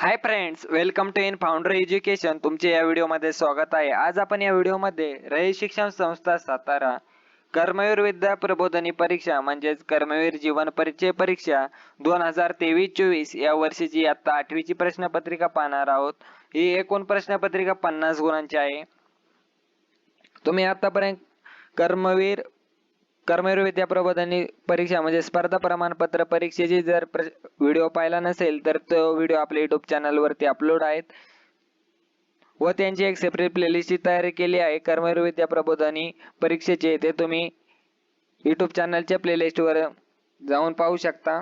Hi friends welcome to in founder education तुमचे या व्हिडिओमध्ये स्वागत आहे. आज आपण या व्हिडिओमध्ये रयत शिक्षण संस्था सातारा कर्मवीर विद्या प्रबोधनी परीक्षा म्हणजेच कर्मवीर जीवन परिचय परीक्षा दोन हजार तेवीस चोवीस या वर्षीची आता आठवीची प्रश्नपत्रिका पाहणार आहोत. ही एकूण प्रश्नपत्रिका पन्नास गुणांची आहे. तुम्ही आतापर्यंत कर्मवीर कर्मवीर विद्या प्रबोधनी परीक्षा म्हणजे स्पर्धा प्रमाणपत्र परीक्षेची जर व्हिडिओ पाहिला नसेल तर तो व्हिडिओ आपल्या युट्यूब चॅनलवरती अपलोड आहेत. व त्यांची एक सेपरेट प्लेलिस्टची तयारी केली आहे. कर्मवीर विद्या प्रबोधनी परीक्षेचे ते तुम्ही युट्यूब चॅनलच्या प्लेलिस्टवर जाऊन पाहू शकता.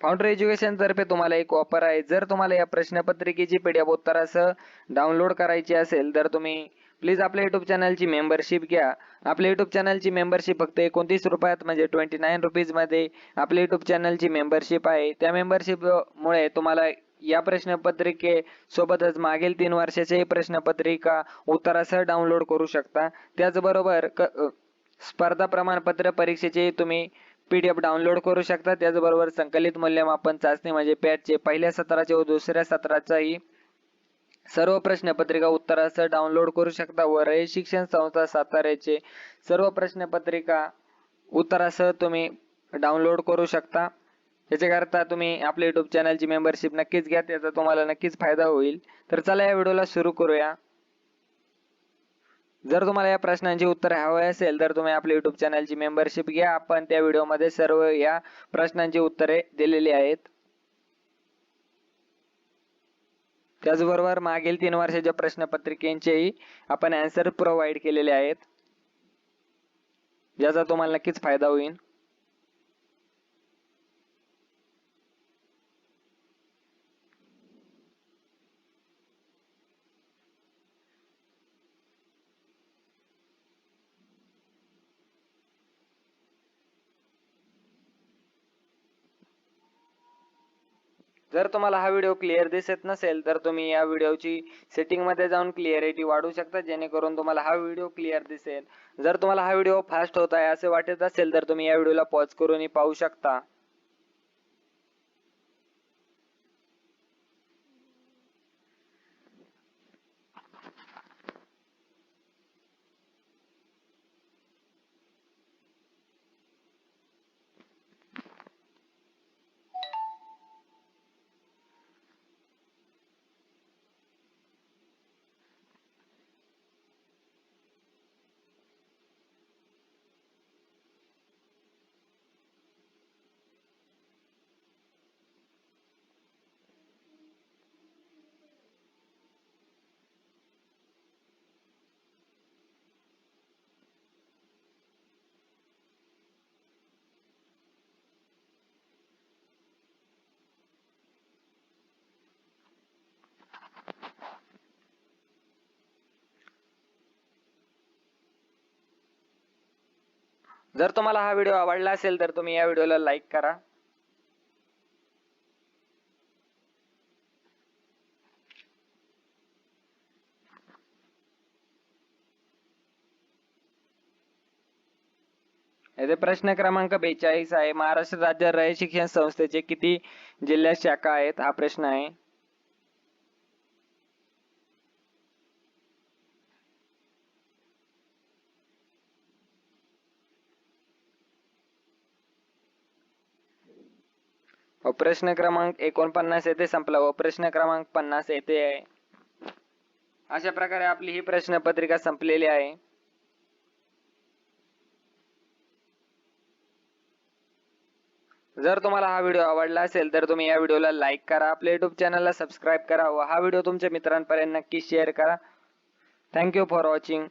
फाउंडर एज्युकेशन तर्फे तुम्हाला एक ऑफर आहे. जर तुम्हाला या प्रश्नपत्रिकेची पीडीएफ उत्तरासह डाउनलोड करायची असेल तर तुम्ही प्लीज आपल्या युट्यूब चॅनलची मेंबरशिप घ्या. आपल्या युट्यूब चॅनलची मेंबरशिप फक्त एकोणतीस रुपयात म्हणजे ट्वेंटी नाईन रुपीजमध्ये आपल्या युट्यूब चॅनलची मेंबरशिप आहे. त्या मेंबरशिपमुळे तुम्हाला या प्रश्नपत्रिके सोबतच मागील तीन वर्षाच्याही प्रश्नपत्रिका उत्तरासह डाउनलोड करू शकता. त्याचबरोबर क स्पर्धा प्रमाणपत्र परीक्षेचे तुम्ही पी डी एफ डाउनलोड करू शकता. त्याचबरोबर संकलित मूल्यमापन चाचणी म्हणजे पॅटचे पहिल्या सत्राचे व दुसऱ्या सत्राचाही सर्व प्रश्नपत्रिका उत्तरासह डाउनलोड करू शकता व रय शिक्षण संस्था साताऱ्याचे सर्व प्रश्नपत्रिका उत्तरासह तुम्ही डाउनलोड करू शकता. याच्याकरता तुम्ही आपल्या युट्यूब चॅनलची मेंबरशिप नक्कीच घ्या त्याचा तुम्हाला नक्कीच फायदा होईल. तर चला या व्हिडिओला सुरू करूया. जर तुम्हाला या प्रश्नांची उत्तर हवे असेल तर तुम्ही आपल्या युट्यूब चॅनलची मेंबरशिप घ्या. आपण त्या व्हिडिओमध्ये सर्व या प्रश्नांची उत्तरे दिलेली आहेत. त्याचबरोबर मागील तीन वर्षाच्या प्रश्नपत्रिकेंचेही आपण अँसर प्रोव्हाइड केलेले आहेत. ज्याचा तुम्हाला नक्कीच फायदा होईल. जर तुम्हाला हा व्हिडिओ क्लिअर दिसत नसेल तर तुम्ही या व्हिडिओची सेटिंगमध्ये जाऊन क्लिअरिटी वाढवू शकता जेणेकरून तुम्हाला हा व्हिडिओ क्लिअर दिसेल. जर तुम्हाला हा व्हिडिओ फास्ट होत आहे असे वाटत असेल तर तुम्ही या व्हिडिओला पॉज करूनही पाहू शकता. जर तुम्हाला हा व्हिडिओ आवडला असेल तर तुम्ही या व्हिडिओला लाईक करा. येथे प्रश्न क्रमांक बेचाळीस आहे. महाराष्ट्र राज्य रय शिक्षण संस्थेचे किती जिल्ह्यात शाखा आहेत? हा प्रश्न आहे. प्रश्न क्रमांक एकोणपन्नास येथे संपला. व प्रश्न क्रमांक पन्नास येथे आहे अशा प्रकारे आपली ही प्रश्नपत्रिका संपलेली आहे. जर तुम्हाला हा व्हिडिओ आवडला असेल तर तुम्ही या व्हिडिओला लाईक करा आपल्या युट्यूब चॅनलला सबस्क्राईब करा व हा व्हिडिओ तुमच्या मित्रांपर्यंत नक्की शेअर करा. Thank you for watching